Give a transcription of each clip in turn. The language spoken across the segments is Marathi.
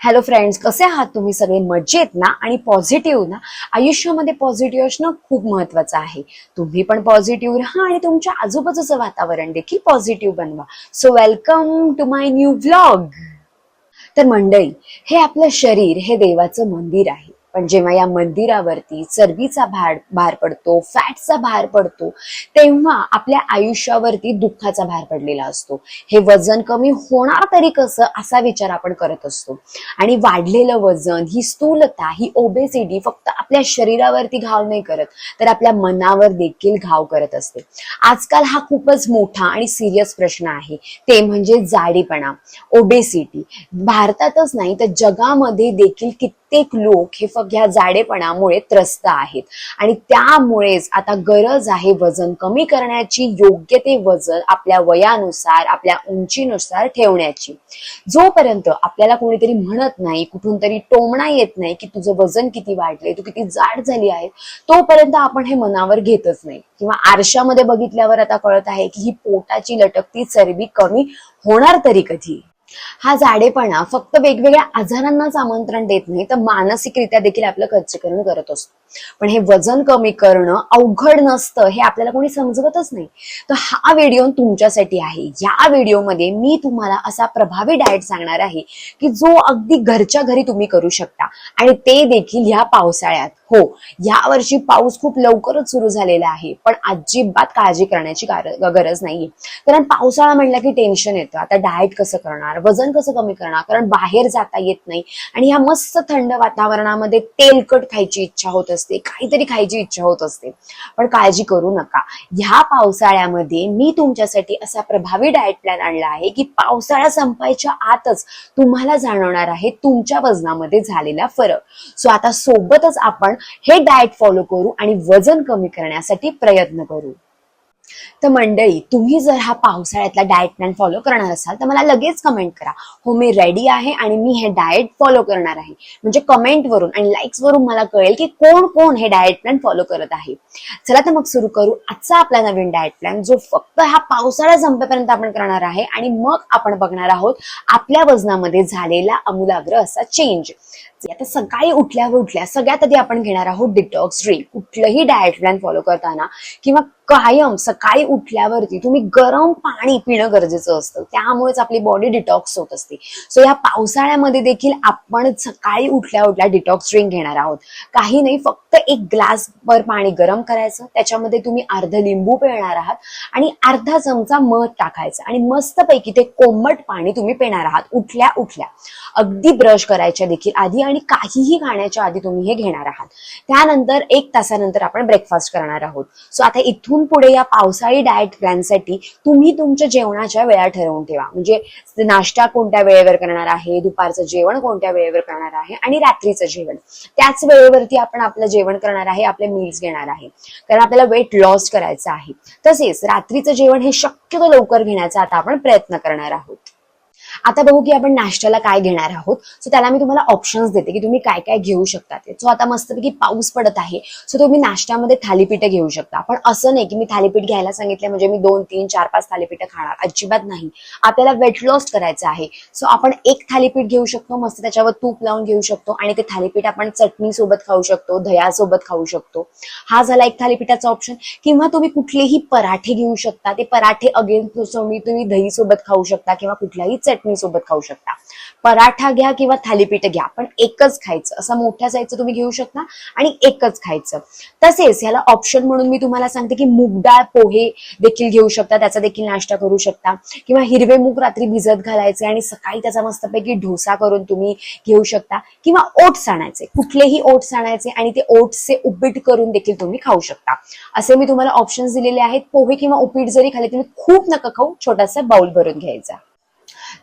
हॅलो फ्रेंड्स कसे आहात तुम्ही सगळे? मजेत ना? आणि पॉझिटिव्ह ना? आयुष्यामध्ये पॉझिटिव्ह असणं खूप महत्वाचं आहे. तुम्ही पण पॉझिटिव्ह राहा आणि तुमच्या आजूबाजूचं वातावरण देखील पॉझिटिव्ह बनवा. So welcome to my new vlog तर मंडळी हे आपलं शरीर हे देवाचं मंदिर आहे. पण जेव्हा या मंदिरावरती चरबीचा भार भार पडतो फॅटचा भार पडतो तेव्हा आपल्या आयुष्यावरती दुःखाचा भार पडलेला असतो. हे वजन कमी होणार तरी कसं असा विचार आपण करत असतो. आणि वाढलेलं वजन ही स्थूलता ही ओबेसिटी फक्त आपल्या शरीरावरती घाव नाही करत तर आपल्या मनावर देखील घाव करत असते. आजकाल हा खूपच मोठा आणि सिरियस प्रश्न आहे. ते म्हणजे जाडीपणा ओबेसिटी भारतातच नाही तर जगामध्ये देखील किती कित्येक लोक हे फक्त ह्या जाडेपणामुळे त्रस्त आहेत. आणि त्यामुळेच आता गरज आहे वजन कमी करण्याची योग्य ते वजन आपल्या वयानुसार आपल्या उंचीनुसार ठेवण्याची. जोपर्यंत आपल्याला कोणीतरी म्हणत नाही कुठून तरी टोमणा येत नाही की तुझं वजन किती वाढलंय तू किती जाड झाली आहे तोपर्यंत आपण हे मनावर घेतच नाही. किंवा आरशामध्ये बघितल्यावर आता कळत आहे की ही पोटाची लटकती चरबी कमी होणार तरी कधी? हा जाडेपणा फक्त वेगवेगळ्या आजारांनाच आमंत्रण देत नाही तर मानसिकरित्या देखील आपलं खच्चीकरण करत असतो. पण हे वजन कमी करणं अवघड नसतं हे आपल्याला कोणी समजवतच नाही. तर हा व्हिडिओ तुमच्यासाठी आहे. या व्हिडिओमध्ये मी तुम्हाला असा प्रभावी डाएट सांगणार आहे की जो अगदी घरच्या घरी तुम्ही करू शकता. आणि ते देखील ह्या पावसाळ्यात. हो या वर्षी पाऊस खूप लवकरच सुरू झालेला आहे. पण अजिबात काळजी करण्याची गरज नाहीये. कारण पावसाळा म्हणला की टेन्शन येतं. आता डाएट कसं करणार? वजन कसं कमी करणार? कारण बाहेर जाता येत नाही. आणि ह्या मस्त थंड वातावरणामध्ये तेलकट खायची इच्छा होत असते काहीतरी खायची इच्छा होत असते. पण काळजी करू नका. ह्या पावसाळ्यामध्ये मी तुमच्यासाठी असा प्रभावी डाएट प्लॅन आणला आहे की पावसाळा संपायच्या आतच तुम्हाला जाणवणार आहे तुमच्या वजनामध्ये झालेला फरक. सो आता सोबतच आपण हे डाएट फॉलो करू आणि वजन कमी करण्यासाठी प्रयत्न करू. तर मंडळी तुम्ही जर हा पावसाळ्यातला डाएट प्लॅन फॉलो करणार असाल तर मला लगेच कमेंट करा. हो मी रेडी आहे आणि मी हे डाएट फॉलो करणार आहे. म्हणजे कमेंट वरून आणि लाईक्सवरून मला कळेल की कोण कोण हे डाएट प्लॅन फॉलो करत आहे. चला तर मग सुरू करू. आजचा आपला नवीन डाएट प्लॅन जो फक्त हा पावसाळा संपेपर्यंत आपण करणार आहे आणि मग आपण बघणार आहोत आपल्या वजनामध्ये झालेला अमूलाग्र असा चेंज आता सकाळी उठल्या उठल्या सगळ्यात आधी आपण घेणार आहोत डिटॉक्स ड्रिंक कुठलंही डाएट प्लॅन फॉलो करताना किंवा कायम सकाळी उठल्यावरती तुम्ही गरम पाणी पिणं गरजेचं असतं. त्यामुळेच आपली बॉडी डिटॉक्स होत असते. सो या पावसाळ्यामध्ये देखील आपण सकाळी उठल्या उठल्या डिटॉक्स ड्रिंक घेणार आहोत. काही नाही फक्त एक ग्लास भर पाणी गरम करायचं. त्याच्यामध्ये तुम्ही अर्ध लिंबू पिळणार आहात आणि अर्धा चमचा मध टाकायचं आणि मस्तपैकी ते कोमट पाणी तुम्ही पिणार आहात. उठल्या उठल्या. अगदी ब्रश करायच्या देखील. आधी आणि काहीही खाण्याच्या आधी तुम्ही हे घेणार आहात. त्यानंतर एक तासानंतर आपण ब्रेकफास्ट करणार आहोत. सो आता इथून पुढे या पावसाळी डाएट प्लॅनसाठी तुम्ही तुमच्या जेवणाच्या वेळा ठरवून ठेवा. म्हणजे नाश्ता कोणत्या वेळेवर करणार आहे दुपारचं जेवण कोणत्या वेळेवर करणार आहे आणि रात्रीचं जेवण. त्याच वेळेवरती आपण आपलं जेवण करणार आहे आपले मील्स घेणार आहे. कारण आपल्याला वेट लॉस करायचं आहे. तसेच रात्रीचं जेवण हे शक्यतो लवकर घेण्याचा आता आपण प्रयत्न करणार आहोत. आता बघू की आपण नाश्त्याला काय घेणार आहोत. सो त्याला मी तुम्हाला ऑप्शन्स देते की तुम्ही काय काय घेऊ शकता ते. सो आता मस्तपैकी पाऊस पडत आहे. सो तुम्ही नाश्त्यामध्ये थालीपीठ घेऊ शकता. पण असं नाही की मी थालीपीठ घ्यायला सांगितलं म्हणजे मी दोन तीन चार पाच थालीपीठ खाणार. अजिबात नाही. आपल्याला वेट लॉस करायचं आहे. सो आपण एक थालीपीठ घेऊ शकतो मस्त त्याच्यावर तूप लावून घेऊ शकतो आणि ते थालीपीठ आपण चटणी सोबत खाऊ शकतो दह्यासोबत खाऊ शकतो. हा झाला एक थालीपीठाचा ऑप्शन किंवा तुम्ही कुठलेही पराठे घेऊ शकता. ते पराठे अगेन तुम्ही तुम्ही दही सोबत खाऊ शकता किंवा कुठल्याही चटणी सोबत खाऊ शकता. पराठा घ्या किंवा थालीपीठ घ्या पण एकच खायचं. असं मोठ्या साईजचं तुम्ही घेऊ शकता आणि एकच खायचं. तसेच ह्याला ऑप्शन म्हणून मी तुम्हाला सांगते की मूग डाळ पोहे देखील घेऊ शकता. त्याचा देखील नाश्ता करू शकता. किंवा हिरवे मूग रात्री भिजत घालायचे आणि सकाळी त्याचा मस्तपैकी डोसा करून तुम्ही घेऊ शकता. किंवा ओट्स आणायचे. कुठलेही ओट्स आणायचे आणि ते ओट्सचे उपीट करून देखील तुम्ही खाऊ शकता. असे मी तुम्हाला ऑप्शन्स दिलेले आहेत. पोहे किंवा उपीट जरी खाले तुम्ही खूप नका खाऊ. छोटासा बाउल भरून घ्यायचा.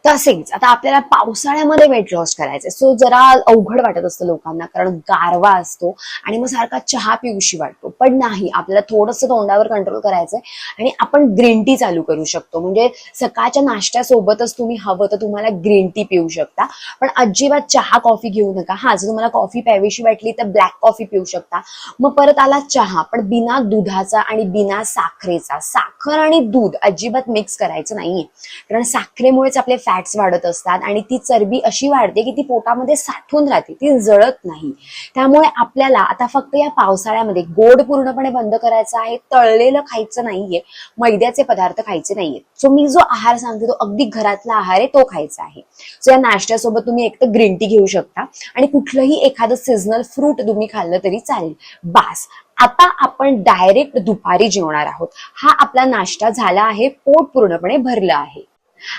तसेच आता आपल्याला पावसाळ्यामध्ये वेट लॉस करायचंय. सो जरा अवघड वाटत असतं लोकांना कारण गारवा असतो आणि मग सारखा चहा पिऊशी वाटतो. पण नाही आपल्याला थोडस तोंडावर कंट्रोल करायचंय आणि आपण ग्रीन टी चालू करू शकतो. म्हणजे सकाळच्या नाश्त्यासोबतच तुम्ही हवं तर तुम्हाला ग्रीन टी पिऊ शकता. पण अजिबात चहा कॉफी घेऊ नका. हा जर तुम्हाला कॉफी प्यावीशी वाटली तर ब्लॅक कॉफी पिऊ शकता. मग परत आला चहा. पण बिना दुधाचा आणि बिना साखरेचा साखर आणि दूध अजिबात मिक्स करायचं नाहीये. कारण साखरेमुळेच आपले फॅट्स वाढत असतात आणि ती चरबी अशी वाढते की ती पोटामध्ये साठून राहते ती जळत नाही. त्यामुळे आपल्याला आता फक्त या पावसाळ्यामध्ये गोड पूर्णपणे बंद करायचं आहे तळलेलं खायचं नाहीये मैद्याचे पदार्थ खायचे नाहीये. सो मी जो आहार सांगते तो अगदी घरातला आहार आहे तो खायचा आहे. सो या नाश्त्यासोबत तुम्ही एक तर ग्रीन टी घेऊ शकता आणि कुठलंही एखादं सीझनल फ्रूट तुम्ही खाल्लं तरी चालेल. बास. आता आपण डायरेक्ट दुपारी जेवणार आहोत. हा आपला नाश्ता झाला आहे पोट पूर्णपणे भरलं आहे.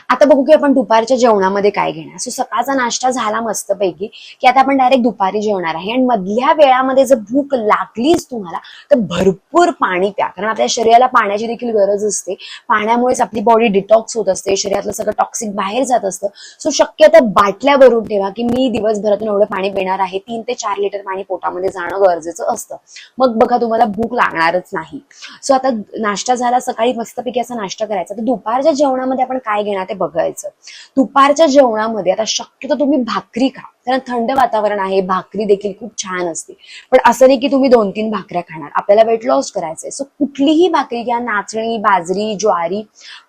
आता बघू की आपण दुपारच्या जेवणामध्ये काय घेणार. सो सकाळचा नाश्ता झाला मस्तपैकी की आता आपण डायरेक्ट दुपारी जेवणार आहे. आणि मधल्या वेळामध्ये जर भूक लागलीच तुम्हाला तर भरपूर पाणी प्या. कारण आपल्या शरीराला पाण्याची देखील गरज असते. पाण्यामुळेच आपली बॉडी डिटॉक्स होत असते. शरीरातलं सगळं टॉक्सिक बाहेर जात असतं. सो शक्यतो बाटल्या भरून ठेवा की मी दिवसभरातून एवढं पाणी पिणार आहे. तीन ते चार लिटर पाणी पोटामध्ये जाणं गरजेचं असतं. मग बघा तुम्हाला भूक लागणारच नाही. सो आता नाश्ता झाला सकाळी मस्तपैकी असा नाश्ता करायचा. तर दुपारच्या जेवणामध्ये आपण काय घेणार ते बघायचं. दुपारच्या जेवणामध्ये आता शक्यतो तुम्ही भाकरी खा. कारण थंड वातावरण आहे भाकरी देखील खूप छान असते. पण असं नाही की तुम्ही दोन तीन भाकऱ्या खाणार. आपल्याला वेट लॉस करायचंय. सो कुठलीही भाकरी घ्या नाचणी बाजरी ज्वारी.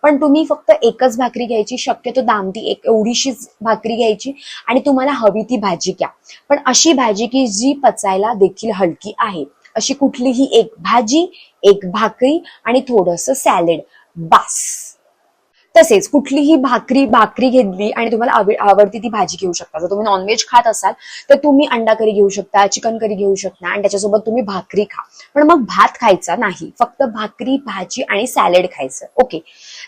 पण तुम्ही फक्त एकच भाकरी घ्यायची. शक्यतो दामती एक एवढीशीच भाकरी घ्यायची. आणि तुम्हाला हवी ती भाजी घ्या. पण अशी भाजी की जी पचायला देखील हलकी आहे. अशी कुठलीही एक भाजी एक भाकरी आणि थोडंसं सॅलेड. बास! तसेच कुठलीही भाकरी भाकरी घेतली आणि तुम्हाला आवडती ती भाजी घेऊ शकता. जर तुम्ही नॉनव्हेज खात असाल तर तुम्ही अंडा करी घेऊ शकता चिकन करी घेऊ शकता आणि त्याच्यासोबत तुम्ही भाकरी खा. पण मग भात खायचा नाही. फक्त भाकरी भाजी आणि सॅलेड खायचं. ओके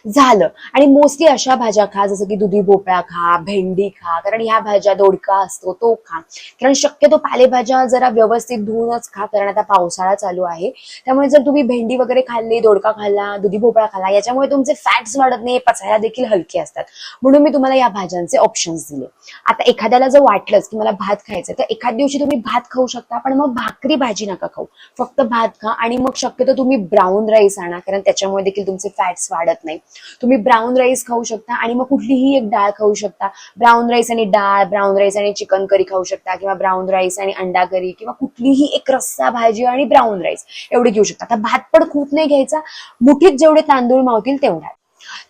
झालं. आणि मोस्टली अशा भाज्या खा जसं की दुधी भोपळा खा भेंडी खा कारण ह्या भाज्या दोडका असतो तो खा. कारण शक्यतो पालेभाज्या जरा व्यवस्थित धुवूनच खा कारण आता पावसाळा चालू आहे. त्यामुळे जर तुम्ही भेंडी वगैरे खाल्ली दोडका खाल्ला दुधी भोपळा खाल्ला याच्यामुळे तुमचे फॅट्स वाढत नाही पचायला देखील हलके असतात. म्हणून मी तुम्हाला या भाज्यांचे ऑप्शन्स दिले. आता एखाद्याला जर वाटलंच की मला भात खायचं तर एखाद दिवशी तुम्ही भात खाऊ शकता पण मग भाकरी भाजी नका खाऊ. फक्त भात खा आणि मग शक्यतो तुम्ही ब्राऊन राईस आणा कारण त्याच्यामुळे देखील तुमचे फॅट्स वाढत नाही. तुम्ही ब्राऊन राईस खाऊ शकता आणि मग कुठलीही एक डाळ खाऊ शकता. ब्राऊन राईस आणि डाळ ब्राऊन राईस आणि चिकन करी खाऊ शकता किंवा ब्राऊन राईस आणि अंडा करी किंवा कुठलीही एक रस्सा भाजी आणि ब्राऊन राईस एवढे घेऊ शकता. आता भात पण खूप नाही घ्यायचा. मुठीत जेवढे तांदूळ मावतील तेवढा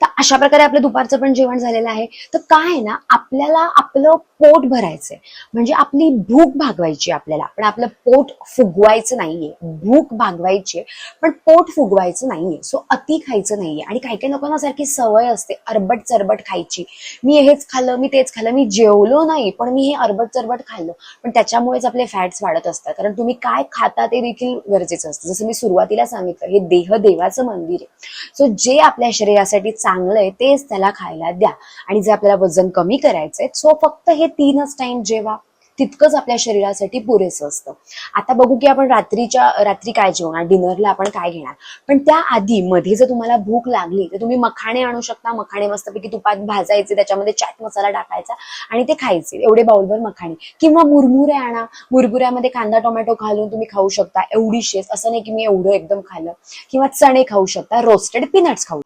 तर अशा प्रकारे आपलं दुपारचं पण जेवण झालेलं आहे. तर काय आहे ना आपल्याला आपलं पोट भरायचंय. म्हणजे आपली भूक भागवायची आपल्याला. पण आपलं पोट फुगवायचं नाहीये. भूक भागवायची आहे, पण पोट फुगवायचं नाहीये. सो अति खायचं नाहीये. आणि काही काही लोकांना सारखी सवय असते अरबट चरबट खायची. मी हेच खाल्लं मी तेच खाल्लं मी जेवलो नाही पण मी हे अरबट चरबट खाल्लं. पण त्याच्यामुळेच आपले फॅट्स वाढत असतात. कारण तुम्ही काय खाता ते देखील गरजेचं असतं. जसं मी सुरुवातीला सांगितलं हे देह देवाचं मंदिर आहे. सो जे आपल्या शरीरासाठी चांगलं आहे तेच त्याला खायला द्या. आणि जे आपल्याला वजन कमी करायचंय सो फक्त हे तीनच टाइम जेवा तितकंच आपल्या शरीरासाठी पुरेसं असतं. आता बघू की आपण रात्रीच्या रात्री काय जेवणार डिनरला आपण काय घेणार. पण त्या आधी मध्ये जर तुम्हाला भूक लागली तर तुम्ही मखाणे आणू शकता. मखाणे मस्तपैकी तुपात भाजायचे त्याच्यामध्ये चाट मसाला टाकायचा आणि ते खायचे. एवढे बाउलभर मखाणे. किंवा मुरमुरे आणा. मुरमुऱ्यामध्ये कांदा टोमॅटो घालून तुम्ही खाऊ शकता. एवढी शेस असं नाही की मी एवढं एकदम खाल्लं. किंवा चणे खाऊ शकता. रोस्टेड पीनट्स खाऊ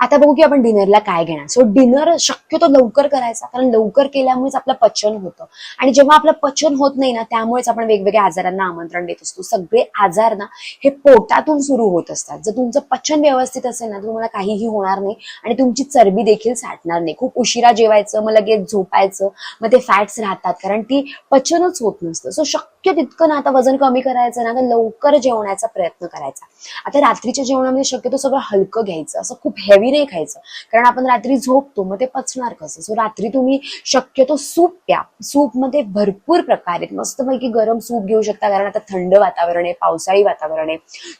आता बघू की आपण डिनरला काय घेणार. सो डिनर शक्यतो लवकर करायचा कारण लवकर केल्यामुळेच आपलं पचन होतं. आणि जेव्हा आपलं पचन होत नाही ना त्यामुळेच आपण वेगवेगळ्या आजारांना आमंत्रण देत असतो. सगळे आजार ना हे पोटातून सुरू होत असतात. जर तुमचं पचन व्यवस्थित असेल ना तर तुम्हाला काहीही होणार नाही आणि तुमची चरबी देखील साठणार नाही. खूप उशिरा जेवायचं मग लगेच झोपायचं मग ते फॅट्स राहतात कारण ती पचनच होत नसतं. सो शक्य तितकं ना आता वजन कमी करायचं ना तर लवकर जेवण्याचा प्रयत्न करायचा. आता रात्रीच्या जेवणामध्ये शक्यतो सगळं हलकं घ्यायचं असं खूप हेवी नाही खायचं. कारण आपण रात्री झोपतो मग ते पचणार कसं? सो रात्री तुम्ही शक्यतो सूप प्या. सूपमध्ये भरपूर प्रकार आहेत. मस्तपैकी गरम सूप घेऊ शकता कारण आता थंड वातावरण आहे पावसाळी वातावरण आहे.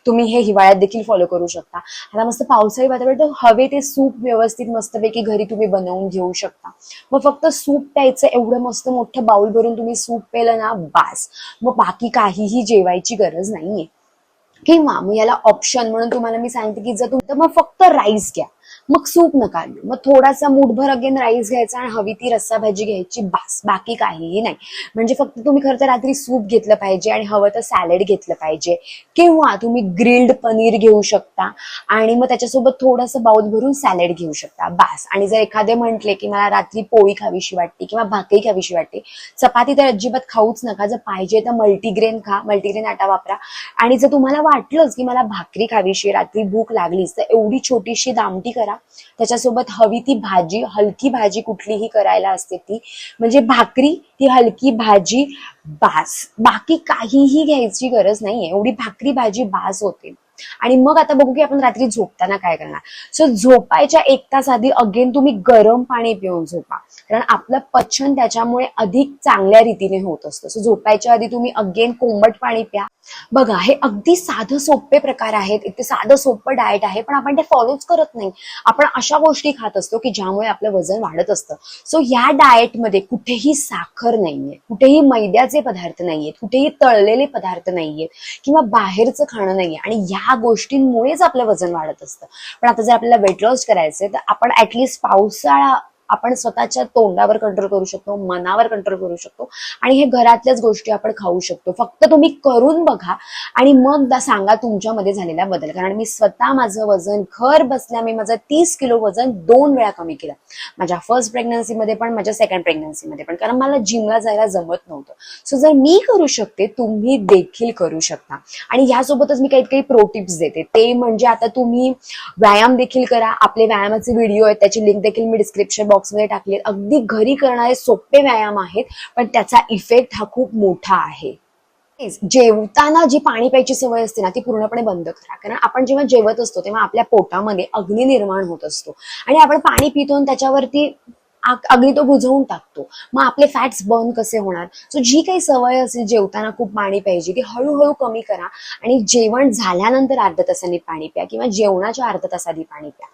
तुम्ही हे हिवाळ्यात देखील फॉलो करू शकता. आता मस्त पावसाळी वातावरण हवे ते सूप व्यवस्थित मस्तपैकी घरी तुम्ही बनवून घेऊ शकता. मग फक्त सूप प्यायचं एवढं मस्त मोठं बाउल भरून तुम्ही सूप पेलं ना बास. मग बाकी काहीही जेवायची गरज नाहीये. किंवा मग याला ऑप्शन म्हणून तुम्हाला मी सांगते की जर तुम्ही मग फक्त राईस घ्या. मग सूप नका मग थोडासा मूठभर अगेन राईस घ्यायचा आणि हवी ती रस्सा भाजी घ्यायची बास. बाकी काहीही नाही. म्हणजे फक्त तुम्ही खरं तर रात्री सूप घेतलं पाहिजे आणि हवं तर सॅलड घेतलं पाहिजे. किंवा तुम्ही ग्रिल्ड पनीर घेऊ शकता आणि मग त्याच्यासोबत थोडंसं बाउल भरून सॅलड घेऊ शकता. बास. आणि जर एखादे म्हटले की मला रात्री पोळी खावीशी वाटते किंवा भाकरी खावीशी वाटते चपाती तर अजिबात खाऊच नका. जर पाहिजे तर मल्टीग्रेन खा मल्टीग्रेन आटा वापरा. आणि जर तुम्हाला वाटलंच की मला भाकरी खावीशी रात्री भूक लागलीच तर एवढी छोटीशी दामटी करा. त्याच्यासोबत हवी ती भाजी हलकी भाजी कुठलीही करायला असते ती. म्हणजे भाकरी ती हलकी भाजी बास. बाकी काहीही घ्यायची गरज नाहीये. एवढी भाकरी भाजी बास होते. आणि मग आता बघू की आपण रात्री झोपताना काय करणार. सो झोपायच्या एक तास आधी अगेन तुम्ही गरम पाणी पिऊन झोपा. कारण आपलं पचन त्याच्यामुळे अधिक चांगल्या रीतीने होत असतं. सो झोपायच्या आधी तुम्ही अगेन कोंबट पाणी प्या. बघा हे अगदी साधं सोपे प्रकार आहेत. इथे साधं सोपं डाएट आहे पण आपण ते फॉलोच करत नाही. आपण अशा गोष्टी खात असतो की ज्यामुळे आपलं वजन वाढत असतं. सो या डाएटमध्ये कुठेही साखर नाहीये. कुठेही मैद्याचे पदार्थ नाहीयेत. कुठेही तळलेले पदार्थ नाहीयेत. किंवा बाहेरचं खाणं नाहीये. आणि या ह्या गोष्टींमुळेच आपलं वजन वाढत असतं. पण आता जर आपल्याला वेट लॉस करायचंय तर आपण ऍटलिस्ट पावसाळा आपण स्वतःच्या तोंडावर कंट्रोल करू शकतो मनावर कंट्रोल करू शकतो आणि हे घरातल्याच गोष्टी आपण खाऊ शकतो. फक्त तुम्ही करून बघा आणि मग सांगा तुमच्यामध्ये झालेला बदल. कारण मी स्वतः माझं वजन घर बसल्या मी माझं तीस किलो वजन दोन वेळा कमी केलं. माझ्या फर्स्ट प्रेग्नन्सीमध्ये पण माझ्या सेकंड प्रेग्नन्सीमध्ये पण. कारण मला जिमला जायला जमत नव्हतं. सो जर मी करू शकते तुम्ही देखील करू शकता. आणि ह्यासोबतच मी काही काही प्रो टिप्स देते. ते म्हणजे आता तुम्ही व्यायाम देखील करा. आपले व्यायामाचे व्हिडिओ आहेत त्याची लिंक देखील मी डिस्क्रिप्शन बॉक्समध्ये टाकलेत. अगदी घरी करणारे सोपे व्यायाम आहेत पण त्याचा इफेक्ट हा खूप मोठा आहे. जेवताना जी पाणी प्यायची सवय असते ना ती पूर्णपणे बंद करा. कारण आपण जेव्हा जेवत असतो तेव्हा आपल्या पोटामध्ये अग्नी निर्माण होत असतो. आणि आपण पाणी पितो आणि त्याच्यावरती अग्नी तो बुजवून टाकतो. मग आपले फॅट्स बर्न कसे होणार? सो जी काही सवय असेल जेवताना खूप पाणी प्यायची ती हळूहळू कमी करा. आणि जेवण झाल्यानंतर अर्ध्या तासांनी पाणी प्या किंवा जेवणाच्या अर्ध्या तासांनी पाणी प्या.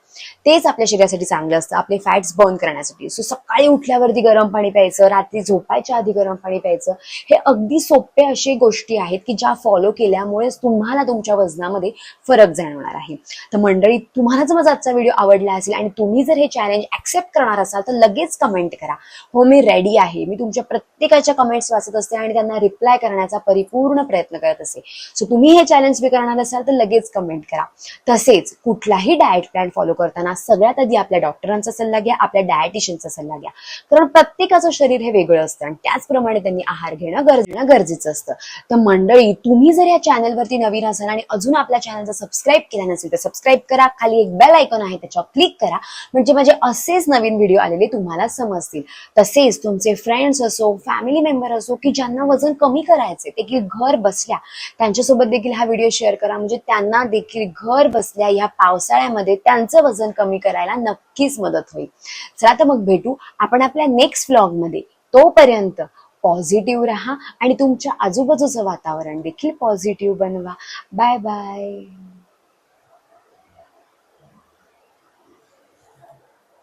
तेच आपल्या शरीरासाठी चांगलं असतं. आपले फॅट्स बर्न करण्यासाठी. सो सकाळी उठल्यावरती गरम पाणी प्यायचं रात्री झोपायच्या आधी गरम पाणी प्यायचं हे अगदी सोपे असे गोष्टी आहेत की ज्या फॉलो केल्यामुळेच तुम्हाला तुमच्या वजनामध्ये फरक जाणवणार आहे. तर मंडळी तुम्हाला जर माझा आजचा व्हिडिओ आवडला असेल आणि तुम्ही जर हे चॅलेंज ऍक्सेप्ट करणार असाल तर लगेच कमेंट करा. हो मी रेडी आहे. मी तुमच्या प्रत्येकाच्या कमेंट्स वाचत असते आणि त्यांना रिप्लाय करण्याचा परिपूर्ण प्रयत्न करत असे सो तुम्ही हे चॅलेंज स्वीकारणार असाल तर लगेच कमेंट करा. तसेच कुठलाही डाएट प्लॅन फॉलो करताना सगळ्यात आधी आपल्या डॉक्टरांचा सल्ला घ्या आपल्या डायटिशियनचा सल्ला घ्या. कारण प्रत्येकाचं शरीर हे वेगळं असतं आणि त्याचप्रमाणे त्यांनी आहार घेणं गरजेनं गरजेचं असतं. तर मंडळी तुम्ही जर या चॅनलवरती नवीन असाल आणि अजून आपल्या चॅनलचा सबस्क्राईब केला नसेल तर सबस्क्राईब करा. खाली एक बेल आयकॉन आहे त्याच्यावर क्लिक करा. म्हणजे माझे असेच नवीन व्हिडिओ आलेले तुम्हाला समजतील. तसेच तुमचे फ्रेंड्स असो फॅमिली मेंबर असो की ज्यांना वजन कमी करायचे ते की घर बसल्या त्यांच्यासोबत देखील हा व्हिडिओ शेअर करा. म्हणजे त्यांना देखील घर बसल्या या पावसाळ्यामध्ये त्यांचं वजन कमी करायला नक्कीच मदत होईल. चला तर मग भेटू. आपण आपल्या नेक्स्ट व्लॉगमध्ये. तोपर्यंत पॉझिटिव्ह राहा आणि तुमच्या आजूबाजूचं वातावरण देखील पॉझिटिव्ह बनवा. Bye bye